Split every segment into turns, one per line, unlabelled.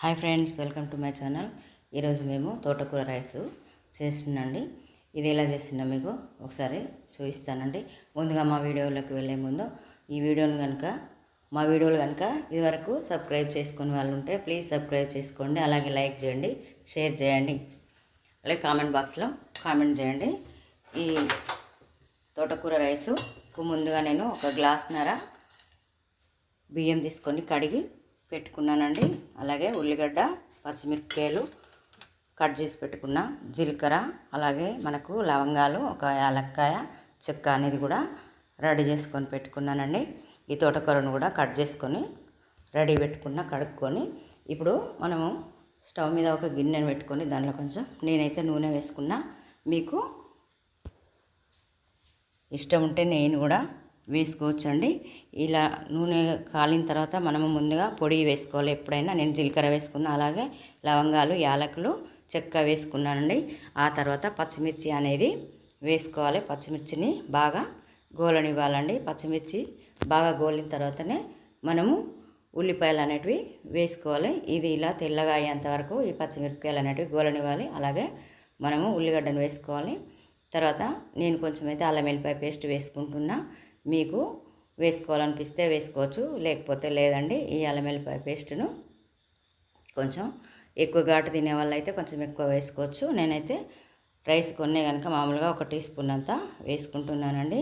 Hi friends welcome to my channel. ఈరోజు మేము తోటకూర రైస్ చేస్తున్నాండి ఇది ఎలా చేస్తున్నా మీకు ఒకసారి చూపిస్తానండి. ముందుగా మా వీడియోలోకి వెళ్ళే ముందు ఈ వీడియోని కనుక మా వీడియోలు కనుక ఇదివరకు సబ్స్క్రైబ్ చేసుకునే వాళ్ళు ఉంటే ప్లీజ్ సబ్స్క్రైబ్ చేసుకోండి. అలాగే లైక్ చేయండి షేర్ చేయండి. అలాగే కామెంట్ బాక్స్లో కామెంట్ చేయండి. ఈ తోటకూర రైసు ముందుగా నేను ఒక గ్లాస్నర బియ్యం తీసుకొని కడిగి పెట్టుకున్నానండి. అలాగే ఉల్లిగడ్డ పచ్చిమిరపకాయలు కట్ చేసి పెట్టుకున్న. జీలకర్ర అలాగే మనకు లవంగాలు ఒక యాలక్కాయ చెక్క అనేది కూడా రెడీ చేసుకొని పెట్టుకున్నానండి. ఈ తోటకూరను కూడా కట్ చేసుకొని రెడీ పెట్టుకున్న కడుక్కొని ఇప్పుడు మనము స్టవ్ మీద ఒక గిన్నెను పెట్టుకొని దాంట్లో కొంచెం నేనైతే నూనె వేసుకున్నా. మీకు ఇష్టం ఉంటే నేను కూడా వేసుకోవచ్చండి. ఇలా నూనె కాలిన తర్వాత మనము ముందుగా పొడి వేసుకోవాలి. ఎప్పుడైనా నేను జీలకర్ర వేసుకున్నా అలాగే లవంగాలు యాలకులు చెక్క వేసుకున్నానండి. ఆ తర్వాత పచ్చిమిర్చి అనేది వేసుకోవాలి. పచ్చిమిర్చిని బాగా గోలనివ్వాలండి. పచ్చిమిర్చి బాగా గోలిన తర్వాతనే మనము ఉల్లిపాయలు అనేటివి వేసుకోవాలి. ఇది ఇలా తెల్లగా అయ్యేంత వరకు ఈ పచ్చిమిరపకాయలు అనేటివి గోలనివ్వాలి. అలాగే మనము ఉల్లిగడ్డను వేసుకోవాలి. తర్వాత నేను కొంచెం అయితే అల్లం వెల్లిపాయ పేస్ట్ వేసుకుంటున్నా. మీకు వేసుకోవాలనిపిస్తే వేసుకోవచ్చు లేకపోతే లేదండి ఈ అల్లం వెల్లిపాయ పేస్ట్ను కొంచెం ఎక్కువ ఘాటు తినే వాళ్ళు అయితే కొంచెం ఎక్కువ వేసుకోవచ్చు. నేనైతే రైస్ కొన్నే కనుక మామూలుగా ఒక టీ స్పూన్ అంతా వేసుకుంటున్నానండి.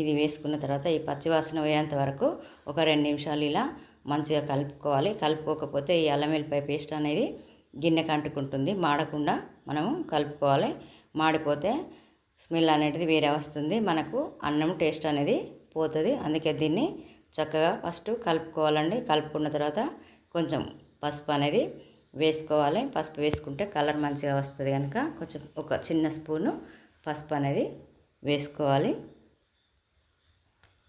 ఇది వేసుకున్న తర్వాత ఈ పచ్చివాసన పోయేంత వరకు ఒక రెండు నిమిషాలు ఇలా మంచిగా కలుపుకోవాలి. కలుపుకోకపోతే ఈ అల్లం వెల్లిపాయ పేస్ట్ అనేది గిన్నె అంటుకుంటుంది మాడకుండా మనము కలుపుకోవాలి. మాడిపోతే స్మెల్ అనేది వేరే వస్తుంది. మనకు అన్నం టేస్ట్ అనేది పోతుంది. అందుకే దీన్ని చక్కగా ఫస్ట్ కలుపుకోవాలండి. కలుపుకున్న తర్వాత కొంచెం పసుపు అనేది వేసుకోవాలి. పసుపు వేసుకుంటే కలర్ మంచిగా వస్తుంది కనుక కొంచెం ఒక చిన్న స్పూను పసుపు అనేది వేసుకోవాలి.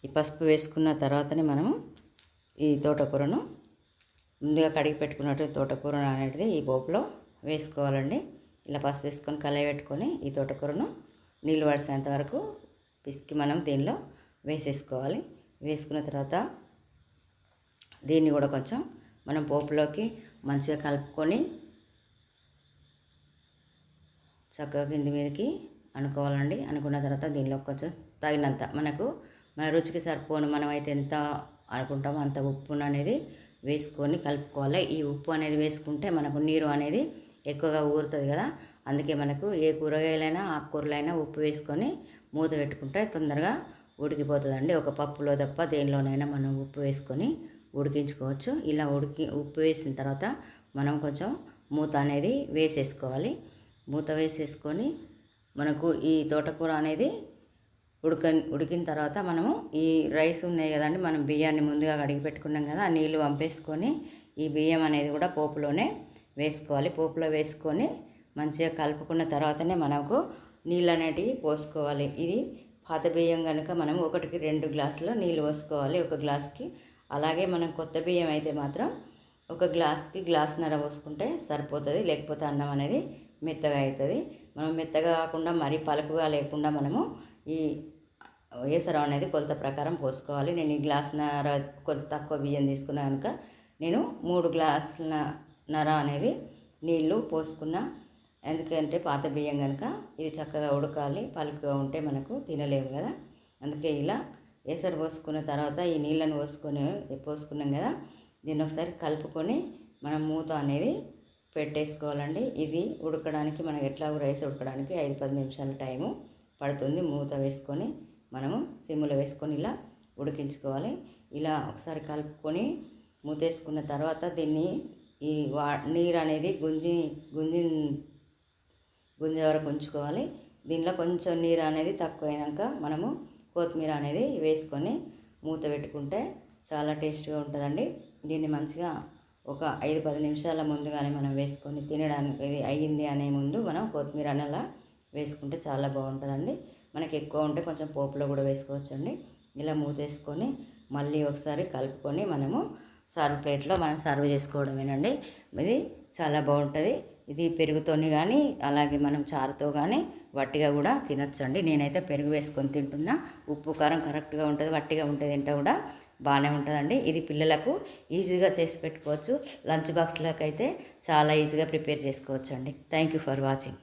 ఈ పసుపు వేసుకున్న తర్వాతనే మనము ఈ తోటకూరను ముందుగా కడిగి పెట్టుకున్నట్టు తోటకూర అనేది ఈ పోపులో వేసుకోవాలండి. ఇలా పసుపు వేసుకొని కలయి పెట్టుకొని ఈ తోటకూరను నీళ్ళు పడిసేంత వరకు పిసికి మనం దీనిలో వేసేసుకోవాలి. వేసుకున్న తర్వాత దీన్ని కూడా కొంచెం మనం పోపులోకి మంచిగా కలుపుకొని చక్కగా కింది మీదకి అనుకోవాలండి. అనుకున్న తర్వాత దీనిలో కొంచెం తగినంత మనకు మన రుచికి సరిపోను మనం అయితే ఎంత అనుకుంటామో అంత ఉప్పును అనేది వేసుకొని కలుపుకోవాలి. ఈ ఉప్పు అనేది వేసుకుంటే మనకు నీరు అనేది ఎక్కువగా ఊరుతుంది కదా. అందుకే మనకు ఏ కూరగాయలైనా ఆకుకూరలైనా ఉప్పు వేసుకొని మూత పెట్టుకుంటే తొందరగా ఉడికిపోతుందండి. ఒక పప్పులో తప్ప దేనిలోనైనా మనం ఉప్పు వేసుకొని ఉడికించుకోవచ్చు. ఇలా ఉడికి ఉప్పు వేసిన తర్వాత మనం కొంచెం మూత అనేది వేసేసుకోవాలి. మూత వేసేసుకొని మనకు ఈ తోటకూర అనేది ఉడక ఉడికిన తర్వాత మనము ఈ రైస్ ఉన్నాయి కదండి మనం బియ్యాన్ని ముందుగా కడిగి పెట్టుకున్నాం కదా ఆ నీళ్ళు పంపేసుకొని ఈ బియ్యం అనేది కూడా పోపులోనే వేసుకోవాలి. పోపులో వేసుకొని మంచిగా కలుపుకున్న తర్వాతనే మనకు నీళ్ళు అనేటివి పోసుకోవాలి. ఇది పాత బియ్యం కనుక మనం ఒకటికి రెండు గ్లాసులో నీళ్ళు పోసుకోవాలి. ఒక గ్లాస్కి. అలాగే మనం కొత్త బియ్యం అయితే మాత్రం ఒక గ్లాస్కి గ్లాస్నర పోసుకుంటే సరిపోతుంది. లేకపోతే అన్నం అనేది మెత్తగా అవుతుంది మనం మెత్తగా కాకుండా మరీ పలుకుగా లేకుండా మనము ఈ వేసరం అనేది కొలత ప్రకారం పోసుకోవాలి. నేను ఈ గ్లాస్న్నర కొంత తక్కువ బియ్యం తీసుకున్నా కనుక నేను మూడు గ్లాసుల నర అనేది నీళ్ళు పోసుకున్నా ఎందుకంటే పాత బియ్యం కనుక ఇది చక్కగా ఉడకాలి పలుకుగా ఉంటే మనకు తినలేము కదా. అందుకే ఇలా ఎసరు పోసుకున్న తర్వాత ఈ నీళ్ళను పోసుకొని పోసుకున్నాం కదా దీన్ని ఒకసారి కలుపుకొని మనం మూత అనేది పెట్టేసుకోవాలండి. ఇది ఉడకడానికి మనకి ఎట్లా రైస్ ఉడకడానికి ఐదు పది నిమిషాల టైము పడుతుంది మూత వేసుకొని. మనము సిమ్లో వేసుకొని ఇలా ఉడికించుకోవాలి. ఇలా ఒకసారి కలుపుకొని మూతేసుకున్న తర్వాత దీన్ని ఈ వా నీరు అనేది గుంజి గుంజి గుంజే వరకు ఉంచుకోవాలి. దీనిలో కొంచెం నీరు అనేది తక్కువైనాక మనము కొత్తిమీర అనేది వేసుకొని మూత పెట్టుకుంటే చాలా టేస్ట్గా ఉంటుందండి. దీన్ని మంచిగా ఒక ఐదు పది నిమిషాల ముందుగానే మనం వేసుకొని తినడానికి ఇది అయ్యింది అనే ముందు మనం కొత్తిమీర అనేలా వేసుకుంటే చాలా బాగుంటుందండి. మనకి ఎక్కువ ఉంటే కొంచెం పోపులో కూడా వేసుకోవచ్చండి. ఇలా మూత వేసుకొని మళ్ళీ ఒకసారి కలుపుకొని మనము సర్వ్ ప్లేట్లో మనం సర్వ్ చేసుకోవడమేనండి. ఇది చాలా బాగుంటుంది. ఇది పెరుగుతోని కానీ అలాగే మనం చారుతో కానీ వట్టిగా కూడా తినొచ్చండి. నేనైతే పెరుగు వేసుకొని తింటున్నా. ఉప్పు కారం కరెక్ట్గా ఉంటుంది వట్టిగా ఉంటే తింటే కూడా బాగానే ఉంటుందండి. ఇది పిల్లలకు ఈజీగా చేసి పెట్టుకోవచ్చు. లంచ్ బాక్స్లోకి అయితే చాలా ఈజీగా ప్రిపేర్ చేసుకోవచ్చు అండి థ్యాంక్ యూ ఫర్ వాచింగ్.